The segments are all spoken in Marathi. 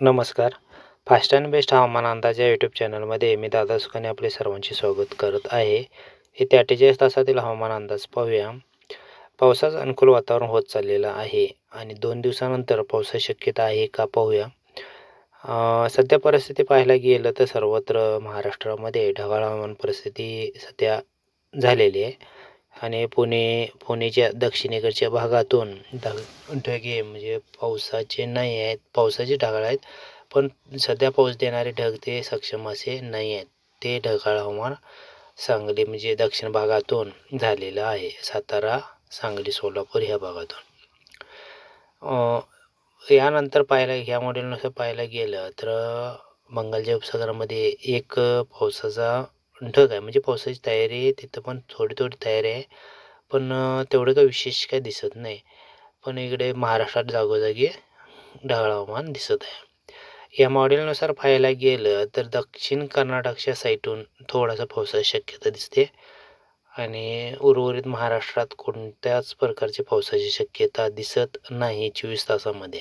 नमस्कार. फास्ट अँड बेस्ट हवामान अंदाज या यूट्यूब चॅनलमध्ये मी दादा सुखाने आपले सर्वांचे स्वागत करत आहे. येत्या अठ्ठेचाळीस तासातील हवामान अंदाज पाहूया. पावसाचं अनुकूल वातावरण होत चाललेलं आहे आणि दोन दिवसानंतर पावसाची शक्यता आहे का पाहूया. सध्या परिस्थिती पाहायला गेलं तर सर्वत्र महाराष्ट्रामध्ये ढगाळ हवामान परिस्थिती सध्या झालेली आहे. आणि पुणे पुणेच्या दक्षिणेकडच्या भागातून ढग ढगे म्हणजे पावसाचे नाही आहेत. पावसाचे ढगाळ आहेत पण सध्या पाऊस देणारे ढग ते सक्षम असे नाही आहेत. ते ढगाळ हवामान सांगली म्हणजे दक्षिण भागातून झालेलं आहे. सातारा सांगली सोलापूर ह्या भागातून. यानंतर पाहायला ह्या मॉडेलनुसार पाहायला गेलं तर बंगालच्या उपसागरामध्ये एक पावसाचा ढग आहे. म्हणजे पावसाची तयारी आहे. तिथं पण थोडी थोडी तयारी आहे. पण तेवढं काही विशेष काय दिसत नाही. पण इकडे महाराष्ट्रात जागोजागी ढगाळ हवामान दिसत आहे. या मॉडेलनुसार पाहायला गेलं तर दक्षिण कर्नाटकच्या साईटून थोडासा पावसाची शक्यता दिसते. आणि उर्वरित महाराष्ट्रात कोणत्याच प्रकारची पावसाची शक्यता दिसत नाही चोवीस तासामध्ये.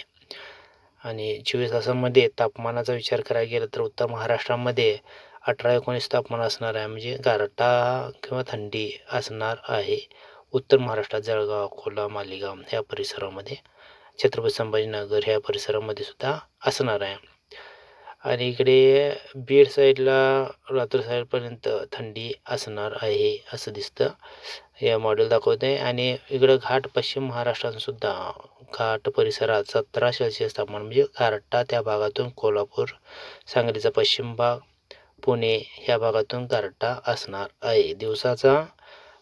आणि चोवीस तासामध्ये तापमानाचा विचार करायला गेला तर उत्तर महाराष्ट्रामध्ये अठरा एकोणीस तापमान असणार आहे. म्हणजे गारठा किंवा थंडी असणार आहे. उत्तर महाराष्ट्रात जळगाव अकोला मालेगाव ह्या परिसरामध्ये. छत्रपती संभाजीनगर ह्या परिसरामध्ये सुद्धा असणार आहे. आणि इकडे बीड साईडला लातूर साईडपर्यंत थंडी असणार आहे असं दिसतं. या मॉडेल दाखवते आणि इकडं घाट पश्चिम महाराष्ट्रातसुद्धा घाट परिसरात सतरा सेल्सिअस तापमान म्हणजे गारठा त्या भागातून कोल्हापूर सांगलीचा पश्चिम भाग पुणे ह्या भागातून गारठा असणार आहे. दिवसाचा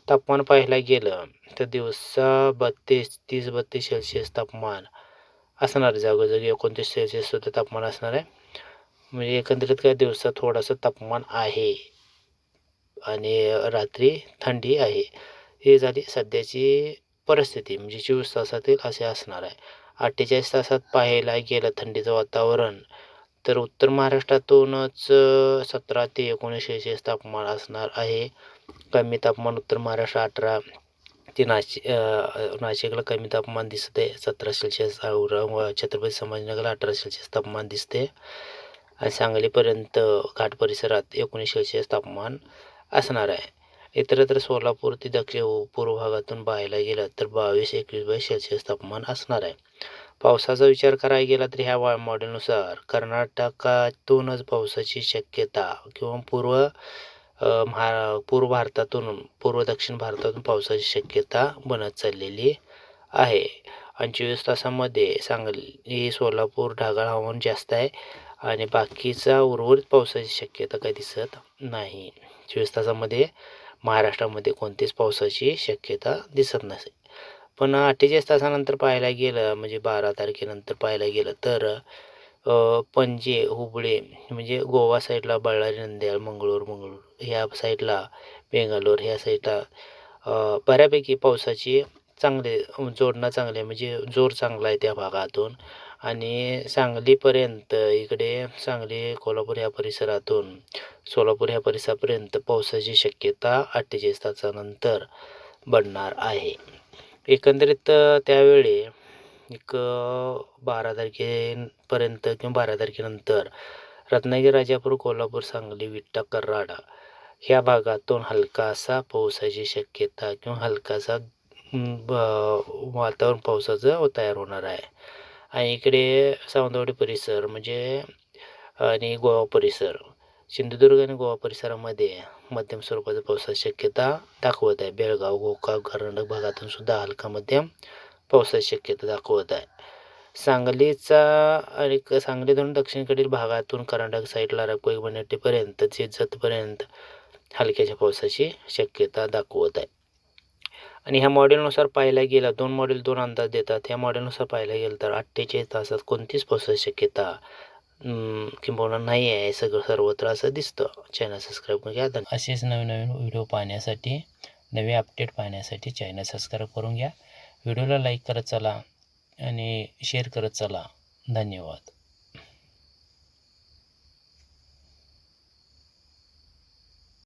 तापमान पाहायला गेलं तर दिवसा बत्तीस तीस बत्तीस सेल्सिअस तापमान असणार. जागोजागी एकोणतीस सेल्सिअससुद्धा तापमान असणार आहे. म्हणजे एकंदरीत काय दिवसा थोडंसं तापमान आहे आणि रात्री थंडी आहे. ही झाली सध्याची परिस्थिती. म्हणजे चोवीस तासातील असे असणार आहे. अठ्ठेचाळीस तासात पाहायला गेलं थंडीचं वातावरण तर उत्तर महाराष्ट्रातूनच सतरा ते एकोणीस सेल्सिअस तापमान असणार आहे. कमी तापमान उत्तर महाराष्ट्र अठरा ते नाशिक नाशिकला कमी तापमान दिसते सतरा सेल्सिअस औरंग छत्रपती संभाजीनगरला अठरा सेल्सिअस तापमान दिसते आणि सांगलीपर्यंत घाट परिसरात एकोणीस सेल्सिअस तापमान असणार आहे. इतरत्र सोलापूर ते दक्षिण पूर्व भागातून पाहायला गेलं तर बावीस एकवीस बाय सेल्सिअस तापमान असणार आहे. पावसाचा विचार करायला गेला तर ह्या वा मॉडेलनुसार कर्नाटकातूनच पावसाची शक्यता किंवा पूर्व महा पूर्व भारतातून पूर्व दक्षिण भारतातून पावसाची शक्यता बनत चाललेली आहे. आणि चोवीस तासामध्ये सांगली सोलापूर ढगाळ हवामान जास्त आहे आणि बाकीचा उर्वरित पावसाची शक्यता काही दिसत नाही. चोवीस तासामध्ये महाराष्ट्रामध्ये कोणतीच पावसाची शक्यता दिसत नसे. पण अठ्ठेचाळीस तासानंतर पाहायला गेलं म्हणजे बारा तारखेनंतर पाहायला गेलं तर पणजे हुबळे म्हणजे गोवा साईडला बळारी नंद्याळ मंगळूर मंगळूर ह्या साईडला बेंगालोर ह्या साईडला बऱ्यापैकी पावसाची चांगले जोडणं चांगले म्हणजे जोर चांगला आहे त्या भागातून. आणि सांगलीपर्यंत इकडे सांगली कोल्हापूर या परिसरातून सोलापूर या परिसरापर्यंत पावसाची शक्यता अठ्ठेचाळीस तासानंतर बनणार आहे. एकंदरीत त्यावेळी एक बारा तारखेपर्यंत किंवा बारा तारखेनंतर रत्नागिरी राजापूर कोल्हापूर सांगली विट्टा कराड ह्या भागातून हलकासा पावसाची शक्यता किंवा हलकासा वातावरण पावसाचं तयार होणार आहे. आणि इकडे सावंतवाडी परिसर म्हणजे आणि गोवा परिसर. सिंधुदुर्ग आणि गोवा परिसरामध्ये मध्यम स्वरूपाचा पावसाची शक्यता दाखवत आहे. बेळगाव गोकाक कर्नाटक भागातून सुद्धा हलका मध्यम पावसाची शक्यता दाखवत आहे. सांगलीचा आणि सांगली धरून दक्षिणेकडील भागातून कर्नाटक साईडला रकोई बनेटीपर्यंत जतपर्यंत हलक्याच्या पावसाची शक्यता दाखवत आहे. आणि ह्या मॉडेलनुसार पाहायला गेला दोन मॉडेल दोन अंदाज देतात. ह्या मॉडेलनुसार पाहायला गेलं तर अठ्ठेचाळीस तासात कोणतीच पोसायची शक्यता. किंबहुना नाही आहे सगळं सर्वत्र असं दिसतं. चॅनल सबस्क्राईब करून घ्या. असेच नवीन नवीन व्हिडिओ पाहण्यासाठी नवे अपडेट पाहण्यासाठी चॅनल सबस्क्राईब करून घ्या. व्हिडिओला लाईक करत चला आणि शेअर करत चला. धन्यवाद.